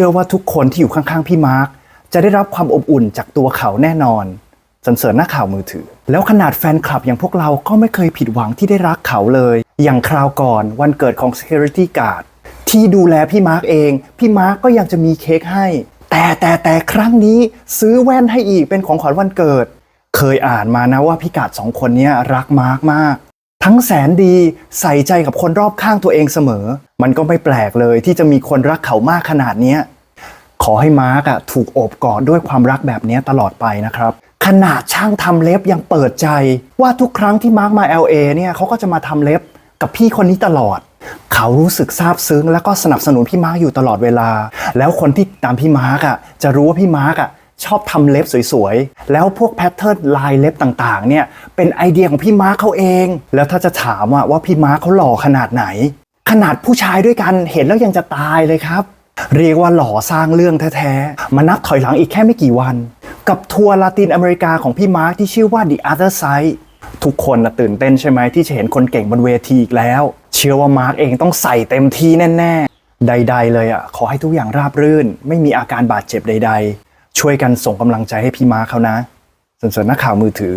ชื่อว่าทุกคนที่อยู่ข้างๆพี่มาร์คจะได้รับความอบอุ่นจากตัวเขาแน่นอนสรรเสริญหน้าข่าวมือถือ แล้วขนาดแฟนคลับอย่างพวกเราก็ไม่เคยผิดหวังที่ได้รักเขาเลย อย่างคราวก่อนวันเกิดของ Security Guard ที่ดูแลพี่มาร์คเอง พี่มาร์คก็ยังจะมีเค้กให้ แต่แต่แต่ครั้งนี้ซื้อแว่นให้อีกเป็นของขวัญวันเกิด เคยอ่านมานะว่าพี่กาดสองคนนี้รักมาร์คมาก ทั้งแสนดีใส่ใจกับคนรอบข้างตัวเองเสมอ มันก็ไม่แปลกเลยที่จะมีคนรักเขามากขนาดนี้ขอให้มาร์กอะถูกโอบกอดด้วยความรักแบบนี้ตลอดไปนะครับ ขนาดช่างทำเล็บยังเปิดใจ ว่าทุกครั้งที่มาร์กมา LA เนี่ยเขาก็จะมาทำเล็บกับพี่คนนี้ตลอด เขารู้สึกซาบซึ้ง แล้วก็สนับสนุนพี่มาร์กอยู่ตลอดเวลา แล้วคนที่ตามพี่มาร์กอะจะรู้ว่าพี่มาร์กอะ ชอบทำเล็บสวยๆ แล้วพวกแพทเทิร์นลายเล็บต่างๆ เนี่ย เป็นไอเดียของพี่มาร์กเขาเอง แล้วถ้าจะถามว่าพี่มาร์กเขาหล่อขนาดไหน ขนาดผู้ชายด้วยกันเห็นแล้วยังจะตายเลยครับ เรียกว่าหล่อสร้างเรื่องแท้ๆ มานับถอยหลังอีกแค่ไม่กี่วัน กับทัวร์ลาตินอเมริกาของพี่มาร์คที่ชื่อว่า The Other Side ทุกคนนะตื่นเต้นใช่ไหมที่จะเห็นคนเก่งบนเวทีอีกแล้ว เชื่อว่ามาร์คเองต้องใส่เต็มที่แน่ ๆ ใด ๆ เลยอะขอให้ทุกอย่างราบรื่น ไม่มีอาการบาดเจ็บใดๆ ช่วยกันส่งกำลังใจให้พี่มาเขานะสนส่วนนักข่าวมือถือ